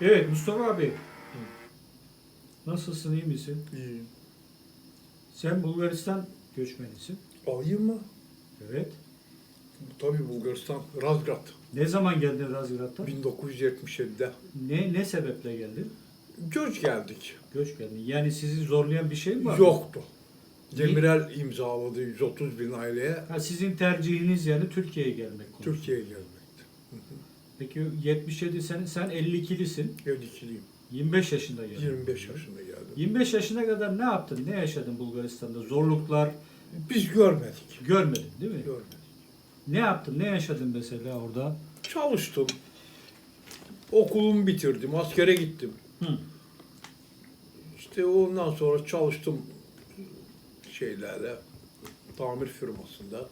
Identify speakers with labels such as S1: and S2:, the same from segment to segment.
S1: Evet Mustafa abi. Nasılsın iyi misin?
S2: İyi.
S1: Sen Bulgaristan göçmenisin.
S2: Alayım mı?
S1: Evet.
S2: Tabii Bulgaristan, Razgrad.
S1: Ne zaman geldin Razgrad'dan?
S2: 1977'de.
S1: Ne ne sebeple geldin?
S2: Göç geldik.
S1: Göç geldin. Yani sizi zorlayan bir şey mi var?
S2: Yoktu. Demirel imzaladı 130 bin aileye
S1: Ha, sizin tercihiniz yani Türkiye'ye gelmek konusu.
S2: Türkiye'ye gelmekti.
S1: Peki 77 sen sen 52'lisin.
S2: Evdikiliyim.
S1: 25 yaşında geldin.
S2: 25 yaşında geldim.
S1: 25 yaşına kadar ne yaptın? Ne yaşadın Bulgaristan'da? Zorluklar
S2: Biz görmedik.
S1: görmedin değil mi?
S2: Görmedik.
S1: Ne yaptın? Ne yaşadın mesela orada?
S2: Çalıştım. Okulumu bitirdim. Askere gittim.
S1: Hı.
S2: İşte ondan sonra çalıştım şeylerle tamir firmasında.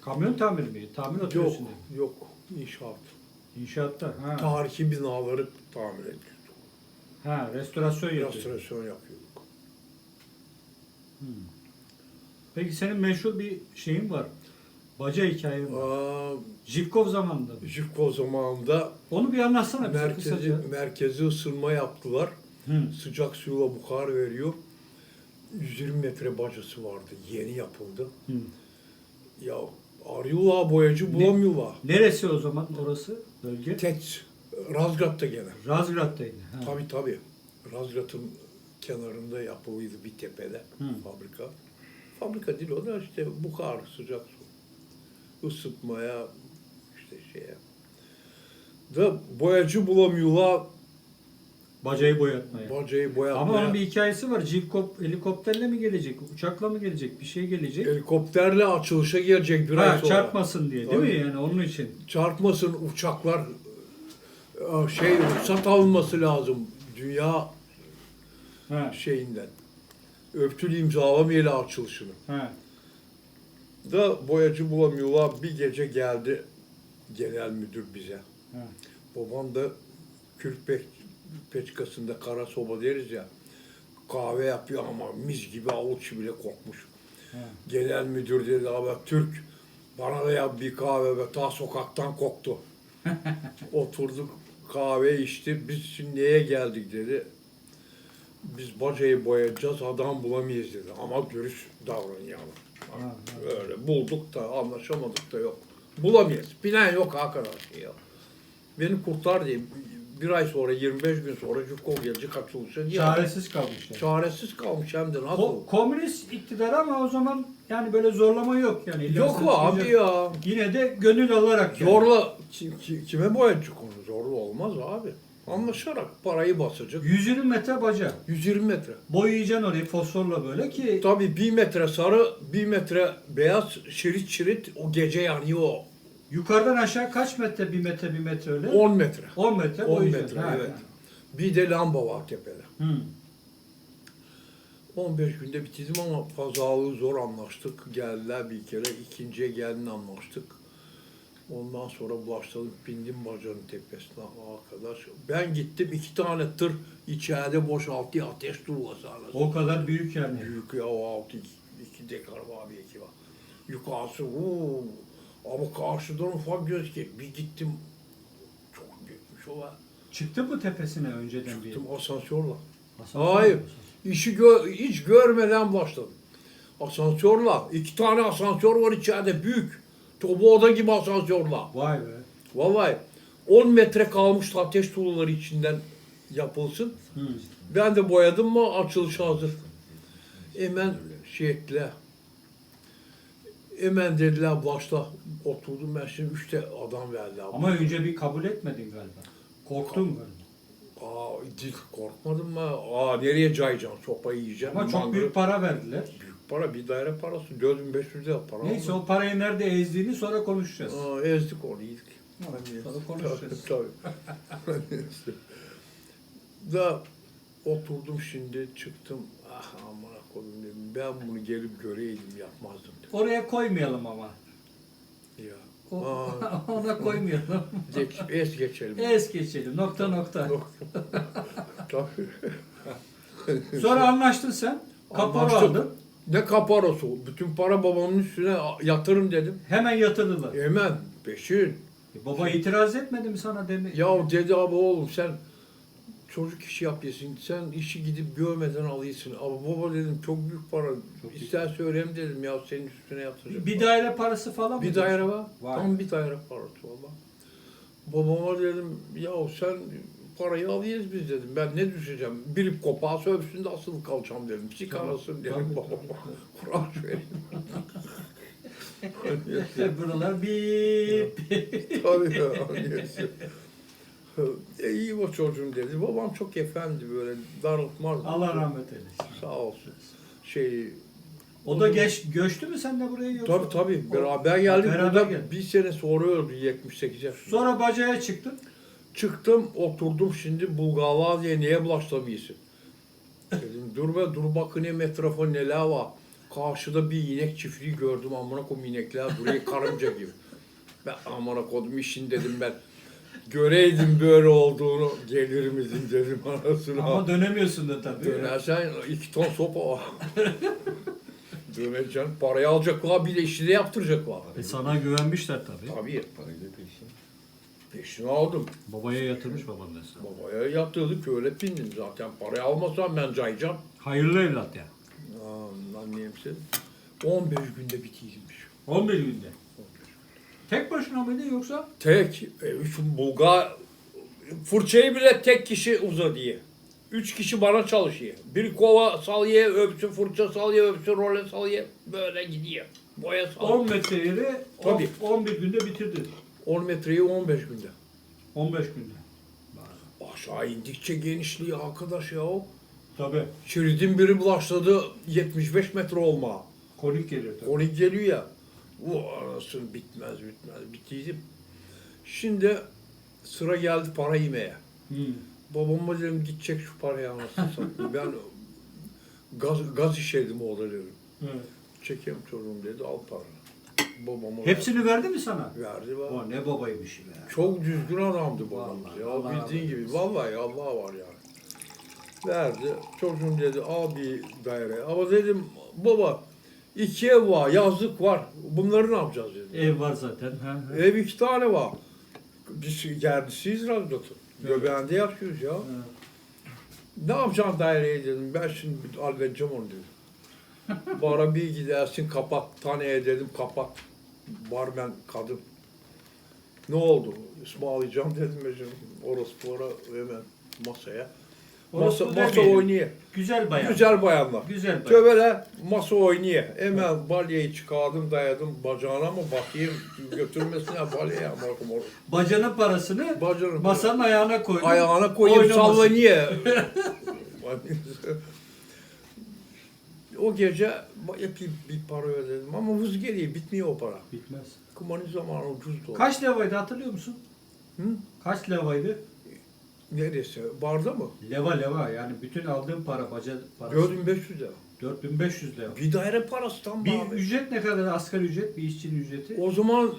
S1: Kamyon tamiri mi? Tamir
S2: Yok,
S1: atıyorsun.
S2: yok inşaat.
S1: İnşaatta. Ha.
S2: Tarihi binaları tamir ediyorduk.
S1: ha, restorasyon yapıyorsun.
S2: Restorasyon yapıyorduk.
S1: Peki senin meşhur bir şeyin var. Baca hikayen var.
S2: Aa,
S1: Jivkov zamanında. mı?
S2: Jivko zamanında
S1: Onu bir anlatsana bize
S2: merkezi,
S1: kısaca.
S2: merkezi ısınma yaptılar.
S1: Hı.
S2: Sıcak suyla buhar veriyor. 120 metre bacası vardı. Yeni yapıldı.
S1: Hı.
S2: Ya arıyorlar boyacı bulamıyorlar.
S1: Neresi o zaman orası? Bölge?
S2: Tet, Razgrad'da gene.
S1: Razgrad'daydı. Ha.
S2: Tabii tabii. Razgrad'ın kenarında yapılıydı bir tepede
S1: Hı.
S2: fabrika. Fabrika değil o da işte buhar, sıcak su. Isıtmaya, işte şeye. Da boyacı bulamıyorlar.
S1: Bacayı boyatmaya.
S2: Bacayı boyatmaya.
S1: Ama onun bir hikayesi var. Jivkov helikopterle mi gelecek? Uçakla mı gelecek? Bir şey gelecek.
S2: Helikopterle açılışa gelecek bir ay
S1: Ha,
S2: sonra.
S1: çarpmasın diye değil
S2: Tabii.
S1: mi yani onun için?
S2: Çarpmasın uçaklar e, şey ruhsat alınması lazım dünya
S1: Ha.
S2: şeyinden. Öptül imzalamayla açılışını.
S1: Ha.
S2: Da boyacı bulamıyorlar. Bir gece geldi genel müdür bize.
S1: Ha.
S2: Babam da kürpek peçkasında kara soba deriz ya. Kahve yapıyor ama mis gibi avuç bile kokmuş.
S1: Ha.
S2: Genel müdür dedi abi Türk bana da yap bir kahve ve ta sokaktan koktu. Oturduk kahve içti. Biz şimdi neye geldik dedi. Biz bacayı boyayacağız adam bulamayız dedi. Ama dürüst.
S1: Ha, ha.
S2: Öyle bulduk da anlaşamadık da yok. Bulamayız. Plan yok arkadaş ya. Beni kurtar diye bir ay sonra 25 gün sonra Cukov gelecek. Niye?
S1: Çaresiz kalmış yani.
S2: Çaresiz kalmış hem de nasıl?
S1: Ko- komünist iktidar ama o zaman yani böyle zorlama yok yani. İlla
S2: yok
S1: sen
S2: abi
S1: çıkacak-
S2: ya?
S1: Yine de gönül alarak yani.
S2: Zorla ki- ki- kime boyayacak onu? Zorla olmaz abi. Anlaşarak parayı basacak.
S1: 120 metre baca.
S2: 120 metre.
S1: Boyayacaksın orayı fosforla böyle ki
S2: Tabii bir metre sarı, bir metre beyaz şerit şerit o gece yanıyor.
S1: Yukarıdan aşağı kaç metre bir metre bir metre öyle?
S2: 10 metre.
S1: 10 metre
S2: 10
S1: boyayacaksın.
S2: metre
S1: Ha,
S2: evet.
S1: ha.
S2: Bir de lamba var tepede.
S1: Hı.
S2: 15 günde bitirdim ama pazarlığı zor anlaştık. Geldiler bir kere. ikinciye geldin anlaştık. Ondan sonra başladım bindim bacanın tepesine arkadaş. Ben gittim iki tane tır içeride boşalttı ateş arası.
S1: O kadar büyük yani.
S2: Büyük ya o altı iki, iki dekar var bir iki var. Yukarısı uuu. Ama karşıdan ufak gözüküyor. Bir gittim çok büyükmüş o var.
S1: Çıktı mı tepesine önceden bir?
S2: Gittim asansörle.
S1: Asansör
S2: Hayır. İşi gö- hiç görmeden başladım. Asansörle. iki tane asansör var içeride büyük. Tobu oda gibi asansörle.
S1: Vay be.
S2: Vallahi 10 metre kalmış ateş tuğlaları içinden yapılsın.
S1: Hı.
S2: Ben de boyadım mı açılış hazır. Hemen şey ettiler. Hemen dediler başla. Oturdum ben şimdi üçte adam verdiler.
S1: Ama önce bir kabul etmedin galiba. Korktun galiba.
S2: Aa, dik korkmadım mı? Aa nereye cayacaksın? Sopayı yiyeceksin.
S1: Ama çok
S2: mangırı-
S1: büyük para verdiler.
S2: Büyük para bir daire parası 4500 lira para.
S1: Neyse
S2: aldım.
S1: o parayı nerede ezdiğini sonra konuşacağız.
S2: Aa, ezdik onu yedik.
S1: Sonra konuşacağız.
S2: Tabii. tabii. da oturdum şimdi çıktım. Ah amına dedim. Ben bunu gelip göreydim yapmazdım dedim.
S1: Oraya koymayalım ama.
S2: Ya.
S1: O-
S2: Aa,
S1: ona koymayalım.
S2: geç, es geçelim.
S1: Es geçelim. Nokta nokta.
S2: Tabii.
S1: Sonra anlaştın sen. Kapora
S2: Anlaştık.
S1: aldın.
S2: Ne kaparosu? Bütün para babamın üstüne yatırım dedim.
S1: Hemen yatırdılar.
S2: Hemen peşin.
S1: E, baba itiraz etmedi mi sana demi?
S2: Ya dedi abi oğlum sen çocuk işi yapıyorsun. Sen işi gidip görmeden alıyorsun. Abi baba dedim çok büyük para.
S1: Çok büyük.
S2: İster söyleyeyim dedim ya senin üstüne yatıracak.
S1: bir daire parası falan mı?
S2: Bir daire var.
S1: Var.
S2: Tam bir daire parası valla. Babama dedim ya sen parayı alıyoruz biz dedim. Ben ne düşeceğim? Bir kopağı sövsün asılı kalacağım dedim. Çıkarasın dedim Kur'an söyleyeyim.
S1: Buralar bir
S2: Tabii ya. E, iyi o çocuğum dedi. Babam çok efendi böyle darıltmaz.
S1: Allah rahmet eylesin.
S2: Sağ olsun. Şey,
S1: O da geç göçtü mü sen de buraya yoksa?
S2: tabii tabii beraber geldik.
S1: Beraber
S2: Burada
S1: geldik.
S2: bir sene sonra öldü 78 yaşında.
S1: Sonra bacaya çıktın.
S2: Çıktım oturdum şimdi Bulgarlar diye niye bulaşlamıyorsun? Dedim dur be dur bakın etrafa neler var. Karşıda bir inek çiftliği gördüm amına koyayım inekler buraya karınca gibi. Ben amına koydum işin dedim ben. Göreydim böyle olduğunu gelir misin dedim anasını.
S1: Ama dönemiyorsun da tabii.
S2: Dönersen iki ton sopa. Döneceksin parayı alacaklar bir de işi de yaptıracaklar.
S1: E sana güvenmişler tabii.
S2: Tabii
S3: Parayla peşin.
S2: peşini aldım.
S1: Babaya yatırmış baban da sana.
S2: Babaya yatırdık öyle bindim zaten. Parayı almasam ben cayacağım.
S1: Hayırlı evlat ya.
S2: Anlayayım seni. 15 günde bitiymiş.
S1: 11 günde. Tek başına mıydı yoksa?
S2: Tek, e, Bulgar fırçayı bile tek kişi uza diye. Üç kişi bana çalışıyor. Bir kova salıyor, öbürsü fırça salıyor, öbürsü role salıyor. Böyle gidiyor. Boya salıyor.
S1: 10 metre yeri on-
S2: Tabii.
S1: 11 günde bitirdin.
S2: 10 metreyi 15 günde.
S1: 15 günde.
S2: Aşağı indikçe genişliği arkadaş ya.
S1: Tabii.
S2: Şeridin biri bulaşladı 75 metre olma.
S1: Kolik geliyor tabii.
S2: Konik geliyor ya. Bu anasını bitmez bitmez bittiydim. Şimdi sıra geldi para yemeye.
S1: Hı.
S2: Babama dedim gidecek şu parayı anasını satayım. Ben gaz, gaz işledim oğla dedim.
S1: Evet.
S2: Çekeyim çocuğum dedi al paranı. Babama
S1: Hepsini verdi mi sana?
S2: verdi. verdi. var.
S1: O ne babaymış be.
S2: Çok düzgün adamdı
S1: Vallahi,
S2: ya.
S1: Allah
S2: Bildiğin gibi.
S1: eylesin.
S2: Vallahi Allah var yani. Verdi. Çocuğum dedi al bir daire. Ama dedim baba iki ev var, yazlık var. Bunları ne yapacağız dedim.
S1: Ev var zaten. Ha, ha.
S2: Ev iki tane var. Biz yerlisiyiz radyotu. Göbeğinde yaşıyoruz ya.
S1: Ha.
S2: Ne yapacaksın daireyi dedim. Ben şimdi halledeceğim onu dedim. Bara bir gidersin kapat. Taneye dedim kapat. Barmen kadın. Ne oldu? Ismarlayacağım dedim ben şimdi. Orası para hemen masaya.
S1: Orası bu
S2: masa
S1: demeyelim.
S2: oynuyor.
S1: Güzel bayan.
S2: Güzel bayanlar.
S1: Güzel bayan.
S2: Tövbeler masa oynuyor. Hemen balyayı çıkardım dayadım bacağına mı bakayım götürmesine balyaya bakım orası.
S1: Bacanın parasını
S2: Bacağına
S1: masanın ayağına koydun.
S2: ayağına koyayım
S1: Oynamasın.
S2: sallanıyor. o gece epey bir para ödedim ama hız geliyor bitmiyor o para.
S1: Bitmez.
S2: Kumarın zamanı ucuzdu.
S1: Kaç levaydı hatırlıyor musun?
S2: Hı?
S1: Kaç levaydı?
S2: Neresi? Barda mı?
S1: Leva leva yani bütün aldığın para baca parası.
S2: 4500 lira.
S1: 4500 leva.
S2: Bir daire parası tam
S1: Bir
S2: abi.
S1: ücret ne kadar asgari ücret bir işçinin ücreti?
S2: O zaman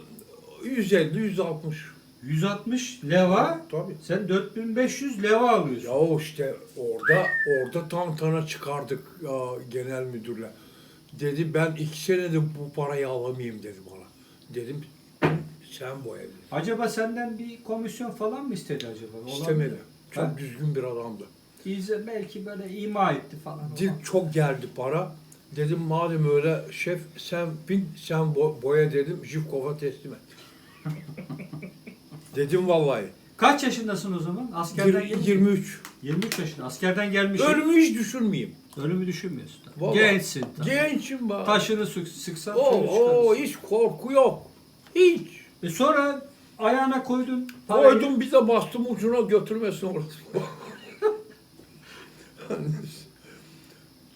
S2: 150 160.
S1: 160 leva.
S2: Tabii.
S1: Sen 4500 leva alıyorsun.
S2: Ya işte orada orada tantana çıkardık ya, genel müdürle. Dedi ben iki senede bu parayı alamayayım dedi bana. Dedim sen bu evde.
S1: Acaba senden bir komisyon falan mı istedi acaba? Olan
S2: İstemedi. Çok
S1: Ha?
S2: düzgün bir adamdı.
S1: İyice belki böyle ima etti falan.
S2: Dik çok geldi para. Dedim madem öyle şef sen bin sen bo- boya dedim Jivkov'a teslim et. dedim vallahi.
S1: Kaç yaşındasın o zaman? Askerden
S2: Yir-
S1: gelmiş.
S2: 23.
S1: 23 yaşında. Askerden gelmişsin.
S2: Ölümü hiç düşünmeyeyim.
S1: Ölümü düşünmüyorsun.
S2: Vallahi.
S1: Gençsin. tabii.
S2: Gençim bak.
S1: Taşını sık, sıksan
S2: O,
S1: şöyle
S2: o
S1: çıkarırsın.
S2: hiç korku yok. Hiç.
S1: E sonra ayağına koydun. parayı.
S2: Koydum bir de bastım ucuna götürmesin orası.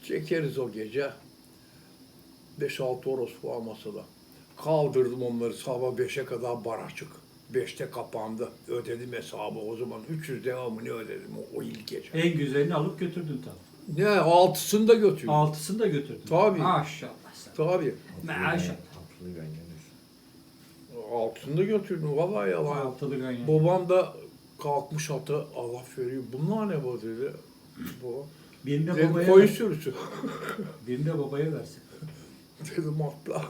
S2: Çekeriz o gece. 5-6 orospu masada. Kaldırdım onları sabah 5'e kadar bar açık. 5'te kapandı. Ödedim hesabı o zaman. 300 devamını ödedim o, o ilk gece.
S1: En güzelini alıp götürdün tabii.
S2: Ne altısını da götürdüm.
S1: Altısını da götürdün.
S2: Tabii.
S1: Maşallah sen.
S2: Tabii.
S1: Maşallah.
S2: Da götürdüm. Vallahi yalan.
S1: Altılı ganyan.
S2: Babam da kalkmış ata Allah veriyor. Bunlar ne bu dedi. Bu.
S1: Birini de
S2: Dedim
S1: babaya
S2: koyun
S1: ver.
S2: sürüsü.
S1: Birini de babaya versin.
S2: Dedim atla.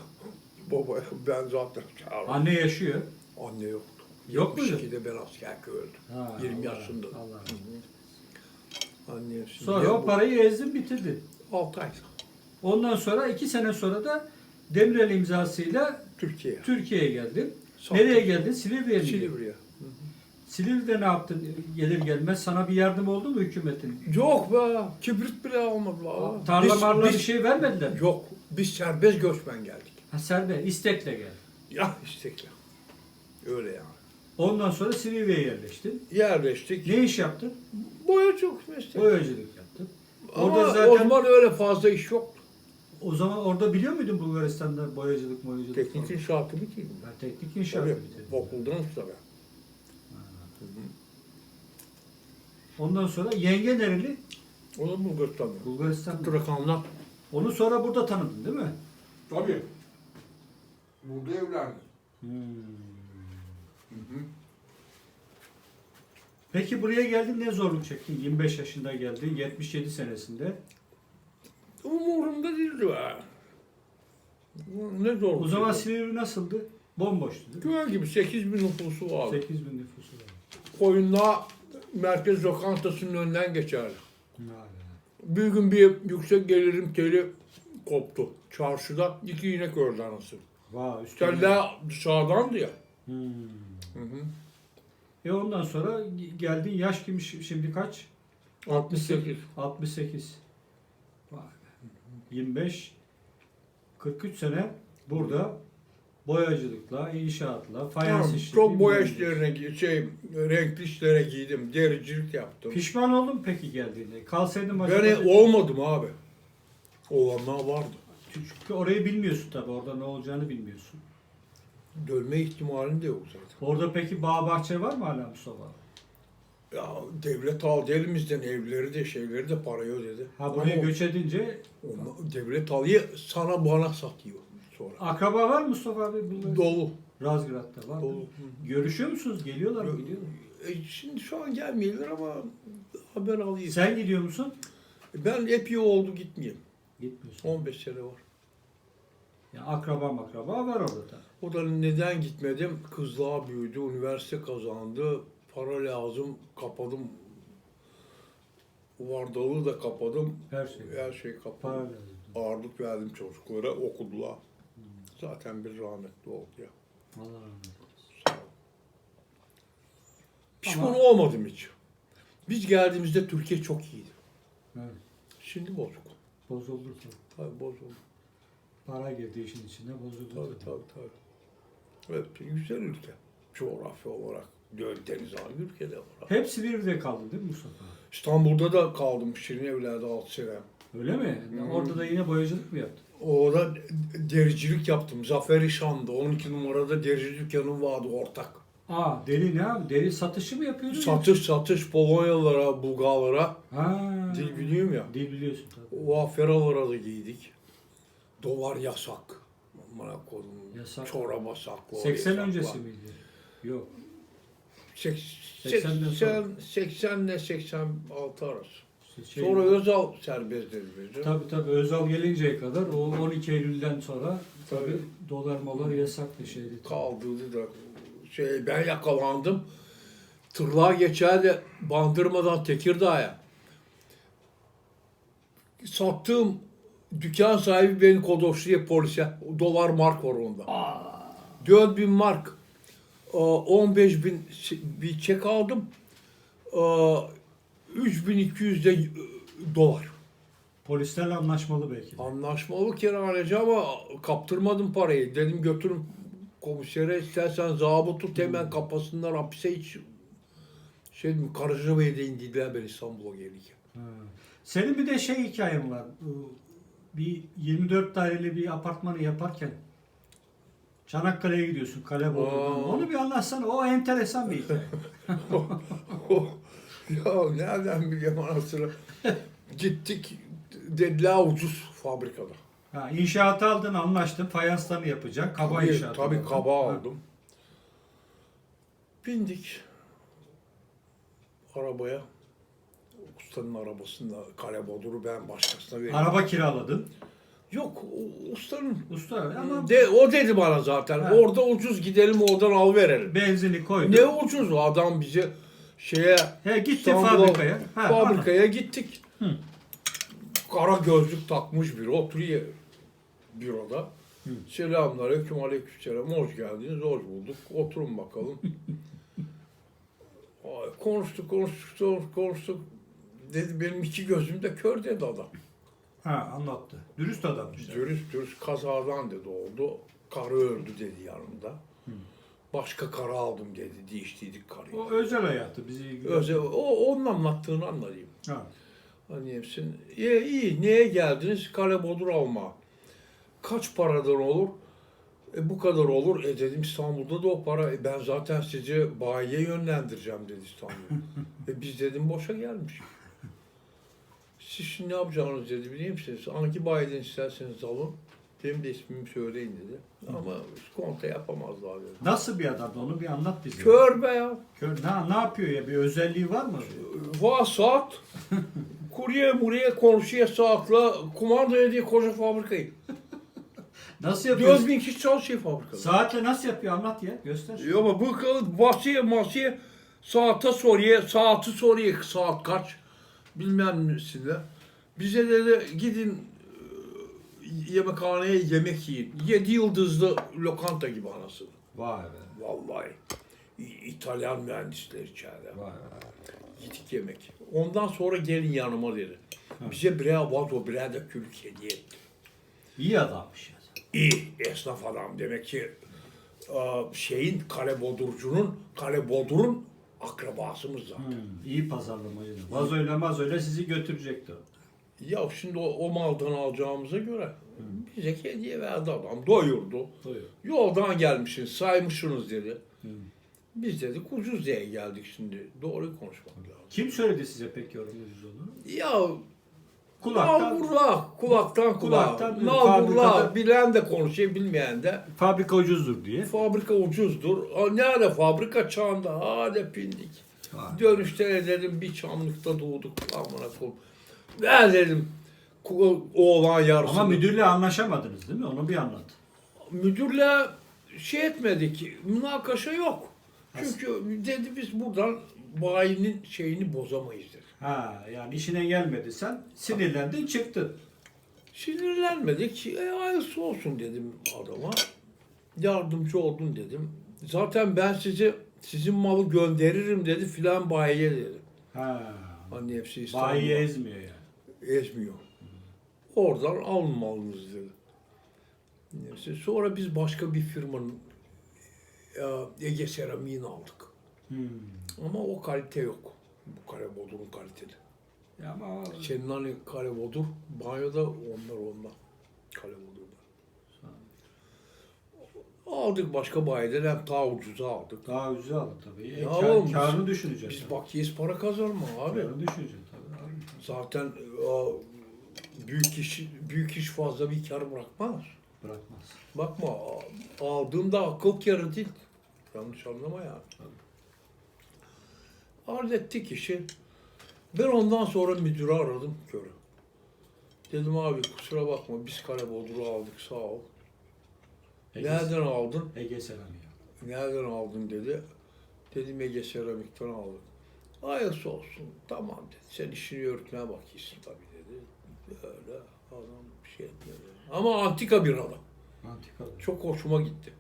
S2: Baba ben zaten çağırdım.
S1: Anne yaşıyor.
S2: Anne yoktu.
S1: Yok muydu?
S2: 72'de ben askerke öldüm.
S1: Ha,
S2: 20
S1: Allah-
S2: yaşında.
S1: Allah.
S2: Annem şimdi
S1: Sonra o parayı ezdin bitirdin.
S2: 6 ay
S1: Ondan sonra iki sene sonra da Demirel imzasıyla
S2: Türkiye'ye.
S1: Türkiye'ye geldin.
S2: Sattım.
S1: Nereye geldin? Silivri'ye mi? geldin?
S2: Silivri'ye.
S1: Silivri'de ne yaptın gelir gelmez? Sana bir yardım oldu mu hükümetin?
S2: Yok be, kibrit bile almadı valla.
S1: Tarla
S2: Biz-
S1: marla
S2: biz-
S1: bir şey vermediler mi?
S2: Yok, biz serbest göçmen geldik.
S1: Ha serbest, istekle gel.
S2: Ya istekle. Öyle yani.
S1: Ondan sonra Silivri'ye yerleştin.
S2: Yerleştik.
S1: Ne iş yaptın?
S2: Boyacılık meslek.
S1: Boyacılık yaptın.
S2: Ama
S1: Orada
S2: o
S1: zaten
S2: zaman öyle fazla iş yoktu.
S1: O zaman orada biliyor muydun Bulgaristan'da boyacılık, boyacılık?
S2: Teknik
S1: falan?
S2: inşaatı bitiydim ben.
S1: Ha, teknik inşaat
S2: Tabii,
S1: bitirdin.
S2: okuldan ben.
S1: Ondan sonra yenge nereli?
S2: O da Bulgaristan'da.
S1: Bulgaristan.
S2: Trakan'dan.
S1: Onu sonra burada tanıdın değil mi?
S2: Tabii. Burada evlendim.
S1: Peki buraya geldin ne zorluk çektin? 25 yaşında geldin, 77 senesinde.
S2: Umurumda değildi be. Ne zor.
S1: O zaman Silivri nasıldı? Bomboştu değil mi?
S2: Köy gibi 8 bin nüfusu vardı.
S1: 8 bin nüfusu var.
S2: Koyunla merkez lokantasının önünden geçerdi. Bir gün bir yüksek gelirim teli koptu. Çarşıda iki inek öldü anası.
S1: Vay üstüne.
S2: Dışarıdandı ya.
S1: Hmm.
S2: Hı hı.
S1: E ondan sonra geldin yaş kim şi- şimdi kaç?
S2: 68.
S1: 68. Vay be. 25 43 sene burada boyacılıkla, inşaatla, fayans
S2: Tamam,
S1: işi.
S2: çok boya işlerine, şey, renkli işlere giydim. Dericilik yaptım.
S1: Pişman oldun peki geldiğinde? Kalsaydın acaba...
S2: Ben olmadım abi. Olanlar vardı.
S1: Çünkü orayı bilmiyorsun tabii. Orada ne olacağını bilmiyorsun.
S2: Dönme ihtimalin de yok zaten.
S1: Orada peki bağ bahçe var mı hala Mustafa?
S2: Ya devlet aldı elimizden evleri de şeyleri de parayı ödedi.
S1: Ha buraya
S2: Ama
S1: göç edince
S2: onu- devlet alıyor sana bana satıyor sonra.
S1: akraba var mı Mustafa abi? Bunlar?
S2: Dolu.
S1: Razgrad'da var.
S2: Dolu.
S1: değil mi? Görüşüyor musunuz? Geliyorlar mı? Gidiyorlar.
S2: E, şimdi şu an gelmiyorlar ama haber alayım.
S1: Sen gidiyor musun?
S2: Ben epey oldu gitmeyeyim.
S1: Gitmiyorsun.
S2: 15 sene var.
S1: Ya akraba makraba var orada da.
S2: O da neden gitmedim? Kızlığa büyüdü, üniversite kazandı. Para lazım, kapadım. Vardalığı da kapadım.
S1: Her şey.
S2: Her şey
S1: Para
S2: kapadım.
S1: lazım.
S2: Ağırlık verdim çocuklara, okudular. Zaten bir rahmetli oldu ya.
S1: Allah rahmet eylesin.
S2: Pişman
S1: Ama-
S2: olmadım hiç. Biz geldiğimizde Türkiye çok iyiydi.
S1: Evet.
S2: Şimdi bozuk.
S1: Bozuldu tabii.
S2: Tabii bozuldu.
S1: Para girdi işin içine bozuldu
S2: Tabii
S1: tabii.
S2: tabii. Evet, güzel ülke. Coğrafya olarak, deniz ağ ülkede var.
S1: Hep Silivri'de kaldın değil mi Mustafa?
S2: İstanbul'da da kaldım Şirin Evler'de 6 sene.
S1: Öyle mi?
S2: Hmm.
S1: Orada da yine boyacılık mı yaptın?
S2: Orada dericilik yaptım. Zafer İşan'da 12 numarada derici dükkanım vardı ortak.
S1: Aa deri ne abi? Deri satışı mı yapıyordun?
S2: Satış satış Polonyalılara, Bulgarlara
S1: Ha.
S2: dil biliyorum ya.
S1: Dil biliyorsun tabii.
S2: O aferalara da giydik. Dolar yasak. Amına koydum.
S1: Yasak.
S2: Çoraba saklı.
S1: 80
S2: yasak
S1: öncesi miydi? Yok.
S2: Seks-
S1: 80'den sonra.
S2: 80, 80 ile 86 arası.
S1: Şey,
S2: Sonra Özal serbest dedi bizi.
S1: Tabii tabii Özal gelinceye kadar o 12 Eylül'den sonra tabii
S2: Tabii.
S1: dolar molar yasaktı şeydi.
S2: Kaldırdı da şey ben yakalandım. Tırlar geçerdi Bandırma'dan Tekirdağ'a. Sattığım dükkan sahibi beni kodoşluyor polise. Dolar mark var onda. 4000 mark. Ee, 15 bin bir çek aldım. Ee, 3200 de e, dolar.
S1: Polislerle anlaşmalı belki. de.
S2: Anlaşmalı kiracı ama kaptırmadım parayı. Dedim götürün komisere istersen zabı tut hemen kapasınlar hapise hiç şey dedim, Karacabey'de indiler ben İstanbul'a gelirken.
S1: Ha. Senin bir de şey hikayen var. Bir 24 daireli bir apartmanı yaparken Çanakkale'ye gidiyorsun kale. Onu bir anlatsana. O enteresan bir hikaye.
S2: ya nereden bileyim anasını. Gittik dediler ucuz fabrikada.
S1: Ha, inşaatı aldın anlaştın. Fayanslarını yapacak. Kaba
S2: tabii,
S1: inşaatı.
S2: Tabii
S1: aldın.
S2: kaba
S1: Ha.
S2: aldım. Bindik arabaya. Ustanın arabasında boduru ben başkasına verdim.
S1: Araba kiraladın.
S2: Yok o- ustanın.
S1: Usta ama
S2: De, o dedi bana zaten.
S1: Ha.
S2: Orada ucuz gidelim oradan al verelim.
S1: benzini koydu.
S2: Ne ucuz o adam bize şeye
S1: He gitti
S2: İstanbul'a-
S1: fabrikaya. Ha,
S2: fabrikaya gittik.
S1: Hı.
S2: Kara gözlük takmış biri oturuyor büroda.
S1: Hı.
S2: Selamünaleyküm, aleykümselam. Hoş geldiniz, hoş bulduk. Oturun bakalım. Ay, konuştuk, konuştuk, konuştuk. Dedi benim iki gözüm de kör dedi adam.
S1: Ha anlattı. Dürüst adammış.
S2: Dürüst dürüst kazadan dedi oldu. Karı öldü dedi yanımda. Başka karı aldım dedi. Değiştirdik karıyı.
S1: O özel hayatı bizi ilgilendirir.
S2: Özel, o onun anlattığını anlayayım.
S1: Ha.
S2: Hani hepsin. İyi, iyi. Neye geldiniz? Kale bodur alma. Kaç paradan olur? E, bu kadar olur. E dedim İstanbul'da da o para. E, ben zaten sizi bayiye yönlendireceğim dedi İstanbul. e, biz dedim boşa gelmiş. Siz şimdi ne yapacağınız dedi biliyor musunuz? Hangi bayiden isterseniz alın. Benim de ismimi söyleyin dedi. Ama konta yapamazlar dedi.
S1: Nasıl bir adamdı onu bir anlat bize.
S2: Kör be ya.
S1: Kör. Ne, ne yapıyor ya? Bir özelliği var mı?
S2: Var saat. Kurye murye konuşuyor saatle. Kumanda ediyor koca fabrikayı.
S1: Nasıl yapıyor?
S2: 4000 kişi çalışıyor fabrikada.
S1: Saatle nasıl yapıyor? Anlat ya. Göster.
S2: Ama bu basıyor masaya saate soruyor, saati soruyor saat kaç bilmem nesinde. Bize dedi gidin e, yemekhaneye yemek yiyin. Yedi yıldızlı lokanta gibi anasını.
S1: Vay be.
S2: Vallahi. İtalyan mühendisler içeride.
S1: Vay be.
S2: Gittik yemek. Ondan sonra gelin yanıma dedi. Bize birer vazo, birer de kürk hediye etti.
S1: İyi adammış ya.
S2: İyi esnaf adam. Demek ki e, şeyin, Kale Bodurcu'nun, Kale Bodur'un akrabasımız zaten.
S1: Hmm, iyi pazarlamacı. Vazoyla mazoyla sizi götürecekti o.
S2: Ya şimdi o, o maldan alacağımıza göre bize hediye verdi adam. Doyurdu.
S1: Buyur.
S2: Yoldan gelmişsiniz, saymışsınız dedi. Biz dedik ucuz diye geldik şimdi. Doğruyu konuşmak lazım.
S1: Kim söyledi size peki oranın ucuz olduğunu?
S2: Ya
S1: Kulaktan.
S2: Nalburla, kulaktan kulağa.
S1: Kulaktan, fabrikada-
S2: bilen de konuşuyor, bilmeyen de.
S1: Fabrika ucuzdur diye.
S2: Fabrika ucuzdur. Aa, Nerede fabrika çağında? Hadi pindik.
S1: Vay.
S2: Dönüşte dedim bir çamlıkta doğduk. Amına koyayım. Ver dedim. ku- Oğlan yarısı.
S1: Ama müdürle anlaşamadınız değil mi? Onu bir anlat.
S2: Müdürle şey etmedik. Münakaşa yok. Çünkü dedi biz buradan bayinin şeyini bozamayız dedi.
S1: Ha yani işine gelmedi sen sinirlendin çıktın.
S2: Sinirlenmedik. E, hayırlısı olsun dedim adama. Yardımcı oldun dedim. Zaten ben sizi sizin malı gönderirim dedi filan bayiye dedi.
S1: Ha.
S2: Hani hepsi İstanbul'a.
S1: Bayiye ezmiyor yani.
S2: ezmiyor. Oradan alın malınızı dedi. Neyse, sonra biz başka bir firmanın Ege Seramiğini aldık.
S1: Hmm.
S2: Ama o kalite yok. Bu kare bodurun kaliteli.
S1: Ya ama
S2: Senin hani kare bodur, banyoda onlar onlar. Kare bodurda. Aldık başka bayiden hem daha ucuza aldık.
S1: daha ucuz aldı tabii. E,
S2: Ya
S1: kar-
S2: oğlum,
S1: karını düşüneceksin.
S2: Biz bakiyes para kazanma abi.
S1: Karını düşüneceksin tabii. abi.
S2: Zaten e, büyük iş büyük iş fazla bir kar bırakmaz.
S1: Bırakmaz.
S2: Bakma a- aldığında akıl kârı değil. Yanlış anlama ya. Hallettik işi. Ben ondan sonra müdürü aradım körü. Dedim abi kusura bakma biz kare boduru aldık sağ ol.
S1: Ege,
S2: Nereden aldın?
S1: Ege Seramiği.
S2: Nereden aldın dedi. Dedim Ege Seramik'ten aldım. Hayırlısı olsun. Tamam dedi. Sen işini örtmeye bakıyorsun tabii dedi. Öyle adam bir şey etmedi. Ama antika bir adam.
S1: Antikalı.
S2: Çok hoşuma gitti.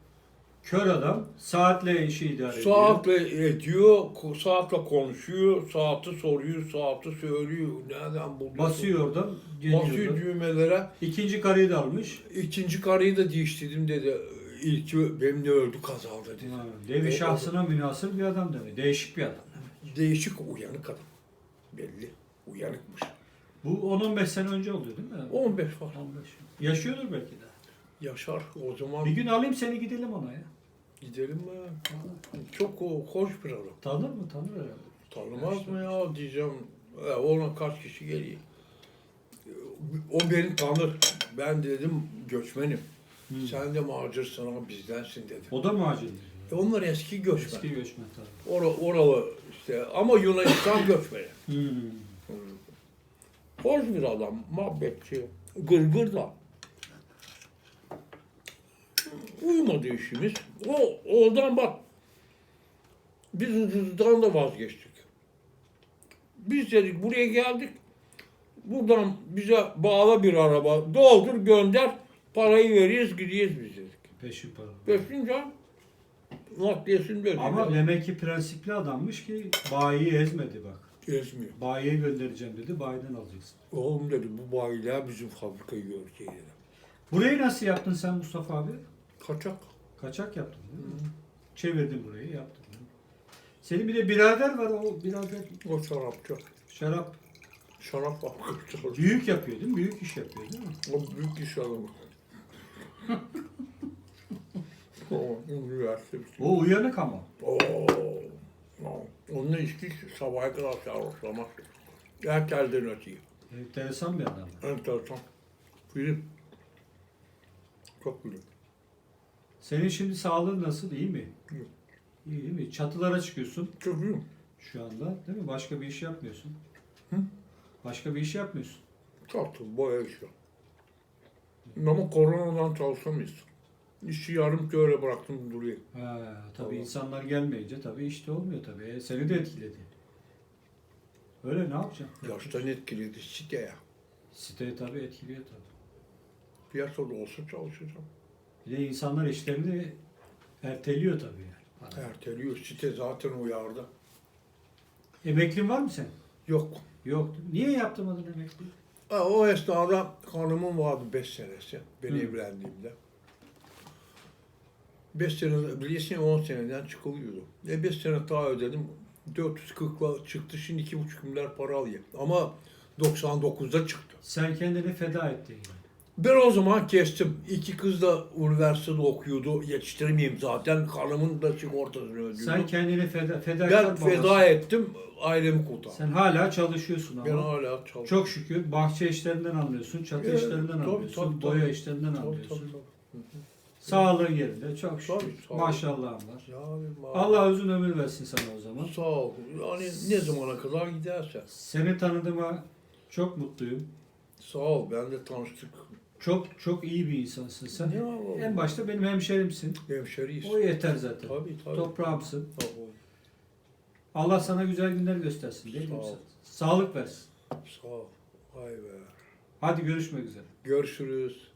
S1: Kör adam saatle işi idare ediyor.
S2: Saatle ediyor, saatle konuşuyor, saati soruyor, saati söylüyor. Nereden buldu?
S1: Basıyor oradan. geliyor
S2: Basıyor düğmelere.
S1: İkinci karıyı da almış.
S2: İkinci karıyı da değiştirdim dedi. İlki benimle öldü kazada dedi.
S1: Ha, Devi
S2: O-
S1: şahsına münasır bir adam demek. Değişik bir adam.
S2: Değişik uyanık adam. Belli. Uyanıkmış.
S1: Bu 10-15 sene önce oluyor değil mi?
S2: 15 var.
S1: 15. Yaşıyordur belki de.
S2: Yaşar o zaman
S1: Bir gün alayım seni gidelim ona ya.
S2: Gidelim mi? Çok o, hoş bir adam.
S1: Tanır mı? Tanır herhalde.
S2: Tanımaz mı ya diyeceğim. E, ona kaç kişi geliyor. O beni tanır. Ben dedim göçmenim. Sen de macırsın ama bizdensin dedim.
S1: O da muhacir.
S2: E, onlar eski göçmen.
S1: Eski göçmen tabii.
S2: Ora, oralı işte ama Yunanistan göçmeni.
S1: Hmm.
S2: Hoş bir adam, muhabbetçi, gırgır da. Uymadı işimiz. O oradan bak. Biz ucuzdan da vazgeçtik. Biz dedik buraya geldik. Buradan bize bağla bir araba. Doldur gönder. Parayı veririz gidiyoruz biz dedik.
S1: Peşin para.
S2: Beşinci ay nakliyesini ödedik.
S1: Ama demek ki prensipli adammış ki bayiyi ezmedi bak.
S2: Ezmiyor.
S1: Bayiye göndereceğim dedi, bayiden alacaksın.
S2: Oğlum dedi bu bayiler bizim fabrikayı görecek dedi.
S1: Burayı nasıl yaptın sen Mustafa abi?
S2: Kaçak.
S1: Kaçak yaptın değil mi? Çevirdin burayı, yaptın. Senin bir de birader var, o birader
S2: O şarapçı.
S1: şarap
S2: Şarap fabrikası.
S1: büyük yapıyor değil mi? Büyük iş yapıyor değil mi?
S2: O büyük iş adamı. o üniversite.
S1: O uyanık ama.
S2: Oo. Onunla içki sabaha kadar sarhoşlamaz. Herkesten öteyim.
S1: Enteresan bir adam.
S2: Enteresan. Film. Çok film.
S1: Senin şimdi sağlığın nasıl? İyi mi?
S2: İyi.
S1: İyi değil mi? Çatılara çıkıyorsun
S2: Çok film.
S1: şu anda değil mi? Başka bir iş yapmıyorsun.
S2: Hı?
S1: Başka bir iş yapmıyorsun.
S2: Çatı, boya işi. Ama koronadan çalışamayız. İşi yarım öyle bıraktım duruyor.
S1: Ha, tabii
S2: Tamam.
S1: insanlar gelmeyince tabii işte olmuyor tabii. E, seni de etkiledi. Öyle ne yapacaksın?
S2: Yaştan etkiledi site ya.
S1: Siteyi tabii etkiliyor tabii.
S2: Piyasada olsa çalışacağım.
S1: Bir de insanlar işlerini erteliyor tabii yani. Para.
S2: Erteliyor. Site zaten uyardı.
S1: Emeklin var mı sen?
S2: Yok.
S1: Yok. Niye yaptırmadın emekli?
S2: O esnada hanımım vardı 5 senesi. Ben
S1: Hı.
S2: evlendiğimde. 5 sene, bilirsin 10 seneden çıkılıyordu. E 5 sene daha ödedim. 440'la çıktı. Şimdi 2,5 milyar para alıyor. Ama 99'da çıktı.
S1: Sen kendini feda ettin yani.
S2: Ben o zaman kestim. İki kız da üniversitede okuyordu. Yetiştiremeyeyim zaten. Hanımın da sigortasını ödüyordu.
S1: Sen kendini feda, fedakar
S2: ben feda ettim. Ailemi kurtardım.
S1: Sen hala çalışıyorsun ama.
S2: Ben hala çalışıyorum.
S1: Çok şükür bahçe işlerinden anlıyorsun, çatı
S2: Evet,
S1: işlerinden
S2: tabii,
S1: anlıyorsun,
S2: tabii,
S1: boya
S2: tabii.
S1: işlerinden
S2: Tabii,
S1: anlıyorsun.
S2: tabii, tabii.
S1: Sağlığın yerinde çok şükür.
S2: Tabii, sağ ol.
S1: Maşallahın var.
S2: Yani,
S1: Allah uzun ömür versin sana o zaman.
S2: Sağ ol. Yani ne zamana kadar giderse.
S1: Seni tanıdığıma çok mutluyum.
S2: Sağ ol. Ben de tanıştık.
S1: Çok çok iyi bir insansın sen.
S2: Ne?
S1: En başta benim hemşerimsin.
S2: Hemşeriyiz.
S1: O yeter zaten.
S2: Tabii tabii.
S1: Toprağımsın.
S2: Tabii.
S1: Allah sana güzel günler göstersin değil mi?
S2: Sağ ol.
S1: Sağlık versin.
S2: Sağ ol. Vay be.
S1: Hadi görüşmek üzere.
S2: Görüşürüz.